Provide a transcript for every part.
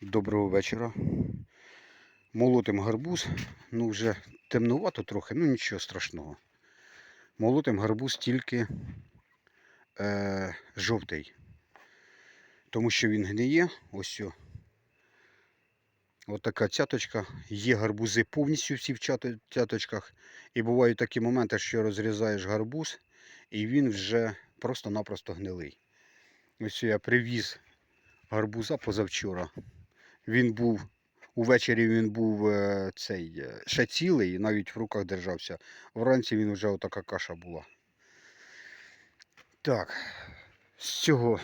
Доброго вечора. Молотим гарбуз. Ну, вже темнувато трохи, ну нічого страшного. Молотим гарбуз тільки е, жовтий. Тому що він гниє. Ось. о. От така цяточка. Є гарбузи повністю всі в цяточках. І бувають такі моменти, що розрізаєш гарбуз, і він вже просто-напросто гнилий. Ось я привіз гарбуза позавчора. Він був увечері він був е, цей е, ще цілий, і навіть в руках держався. Вранці він вже отака каша була. Так, з цього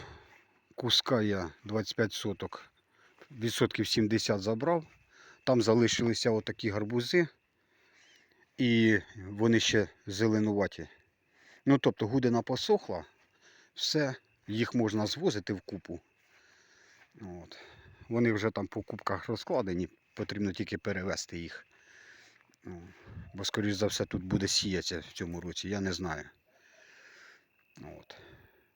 куска я 25 соток, відсотків 70 забрав. Там залишилися отакі гарбузи, і вони ще зеленуваті. Ну, тобто гудина посохла, все, їх можна звозити в купу. От. Вони вже там по кубках розкладені, потрібно тільки перевезти їх. Ну, Бо, скоріш за все, тут буде сіятися в цьому році, я не знаю. От.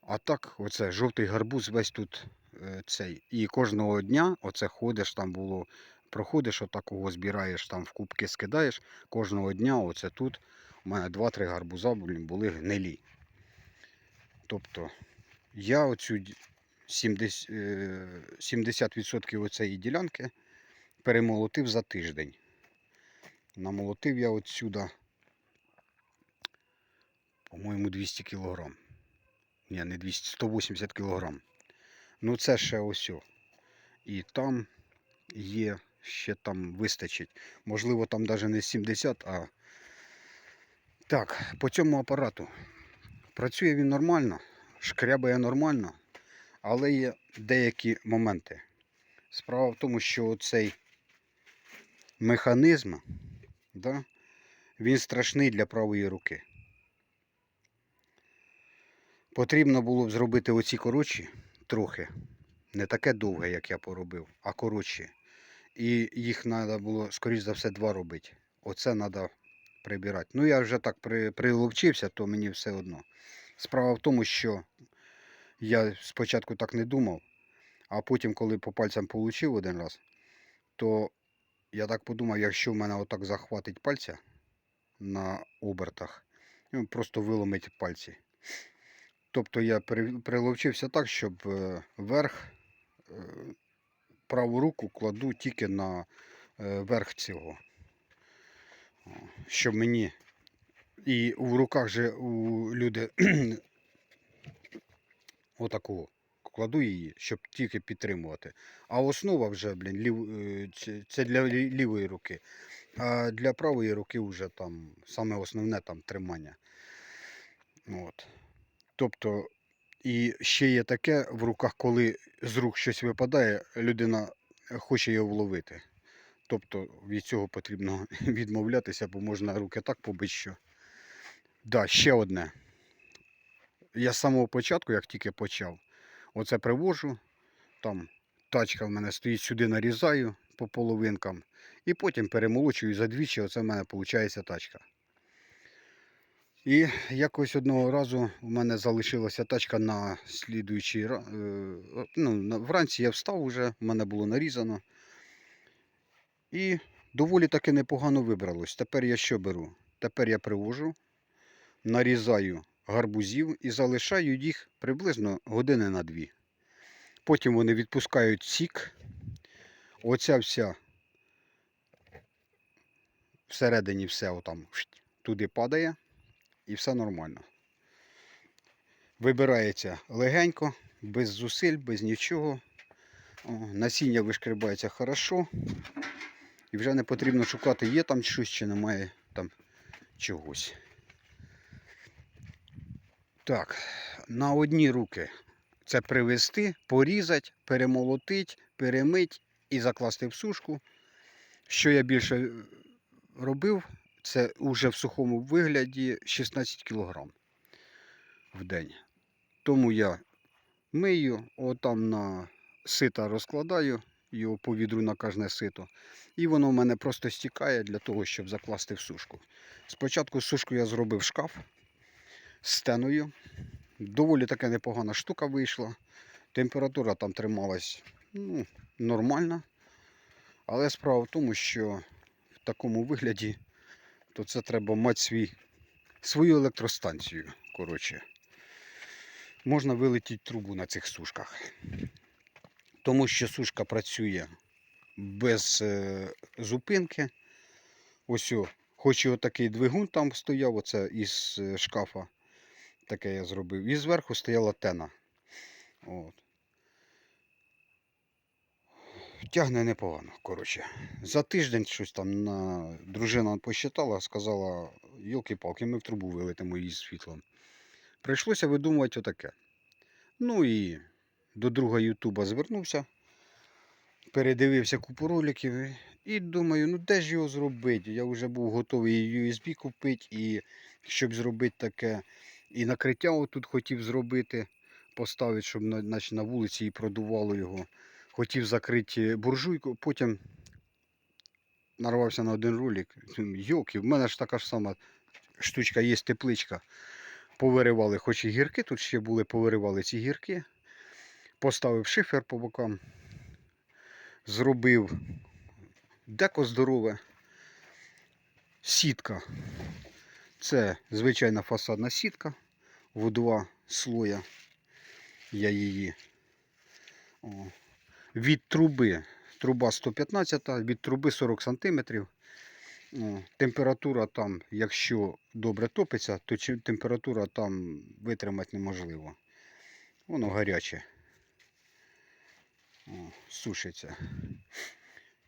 А так, оце жовтий гарбуз весь тут е, цей. І кожного дня оце ходиш, там було, проходиш, отакого збираєш, там в кубки скидаєш. Кожного дня оце тут у мене 2-3 гарбуза були гнилі. Тобто я оцю 70, е, 70% оцеї ділянки перемолотив за тиждень. Намолотив я отсюда, по-моєму, 200 кг. Ні, не 200, 180 кг. Ну це ще ось. І там є, ще там вистачить. Можливо, там навіть не 70, а. Так, по цьому апарату. Працює він нормально, шкрябає нормально, але є деякі моменти. Справа в тому, що цей механізм, да, він страшний для правої руки. Потрібно було б зробити оці коротші трохи. Не таке довге, як я поробив, а коротші. І їх треба було, скоріш за все, два робити. Оце треба прибирати. Ну, я вже так при, приловчився, то мені все одно. Справа в тому, що я спочатку так не думав, а потім, коли по пальцям получив один раз, то я так подумав, якщо в мене отак захватить пальця на обертах, ну, просто виломить пальці. Тобто я при- приловчився так, щоб е, верх, е, праву руку кладу тільки на е, верх цього. Щоб мені. І в руках же у люди отакого кладу її, щоб тільки підтримувати. А основа вже, блін, лів, е, це для лівої руки. А для правої руки вже там саме основне там тримання. От. Тобто, і ще є таке в руках, коли з рук щось випадає, людина хоче його вловити. Тобто від цього потрібно відмовлятися, бо можна руки так побити, що. Да, ще одне. Я з самого початку, як тільки почав, оце привожу, там тачка в мене стоїть, сюди нарізаю по половинкам, і потім перемолочую задвічі, оце в мене виходить тачка. І якось одного разу у мене залишилася тачка на слідуючий е, ну, вранці я встав уже, в мене було нарізано. І доволі таки непогано вибралось. Тепер я що беру? Тепер я привожу, нарізаю гарбузів і залишаю їх приблизно години на дві. Потім вони відпускають сік. Оця вся всередині все отам туди падає і все нормально. Вибирається легенько, без зусиль, без нічого. О, насіння вишкребається хорошо. І вже не потрібно шукати, є там щось чи немає там чогось. Так, на одні руки це привезти, порізати, перемолотити, перемити і закласти в сушку. Що я більше е, робив, це уже в сухому вигляді 16 кг в день. Тому я мию, отам на сита розкладаю, його по відру на кожне сито. І воно в мене просто стікає для того, щоб закласти в сушку. Спочатку сушку я зробив шкаф стеною. Доволі така непогана штука вийшла. Температура там трималась ну, нормально. Але справа в тому, що в такому вигляді то це треба мати свій, свою електростанцію. Коротше. Можна вилетіти трубу на цих сушках. Тому що сушка працює без е, зупинки. Ось, о, хоч і отакий двигун там стояв, оце із е, шкафа. Таке я зробив. І зверху стояла тена. От. Тягне непогано, коротше. За тиждень щось там на... дружина посчитала, сказала, йолки-палки, ми в трубу вилетимо із світлом. Прийшлося видумувати отаке. Ну і до друга Ютуба звернувся, передивився купу роликів і думаю, ну де ж його зробити? Я вже був готовий USB купити, і щоб зробити таке, і накриття отут хотів зробити, поставити, щоб на, наче на вулиці і продувало його. Хотів закрити буржуйку, потім нарвався на один ролик. Йоки, в мене ж така ж сама штучка є тепличка. Повиривали, хоч і гірки, тут ще були, повиривали ці гірки. Поставив шифер по бокам. Зробив деко здорове. Сітка. Це звичайна фасадна сітка в два слоя. Я її. О. Від труби. Труба 115, від труби 40 см. Температура там, якщо добре топиться, то температура там витримати неможливо. Воно гаряче. О, сушиться.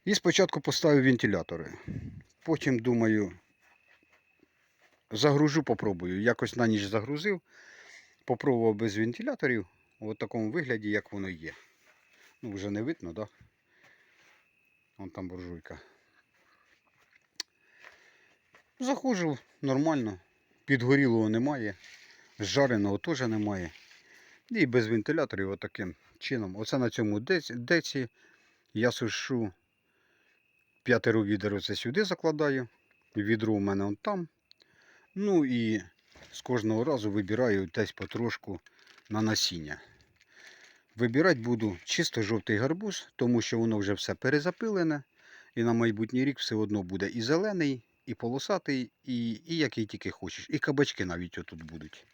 І спочатку поставив вентилятори. Потім думаю, загружу, попробую. Якось на ніч загрузив, попробував без вентиляторів, у такому вигляді, як воно є. Ну, вже не видно, так? Да? Вон там буржуйка. Заходжу нормально. Підгорілого немає. Жареного теж немає. І без вентиляторів отаким чином. Оце на цьому деці, я сушу п'ятеро відер оце сюди закладаю. Відро у мене он там. Ну і з кожного разу вибираю десь потрошку на насіння. Вибирати буду чисто жовтий гарбуз, тому що воно вже все перезапилене. І на майбутній рік все одно буде і зелений, і полосатий, і, і який тільки хочеш. І кабачки навіть отут будуть.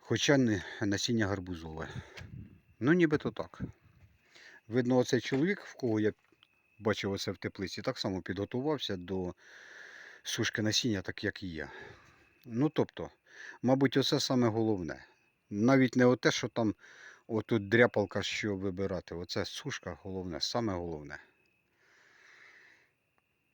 Хоча не насіння гарбузове. Ну, нібито так. Видно, оцей чоловік, в кого я бачив оце в теплиці, так само підготувався до сушки насіння, так як і є. Ну, тобто, мабуть, оце саме головне. Навіть не те, що там отут дряпалка, що вибирати. Оце сушка головне, саме головне.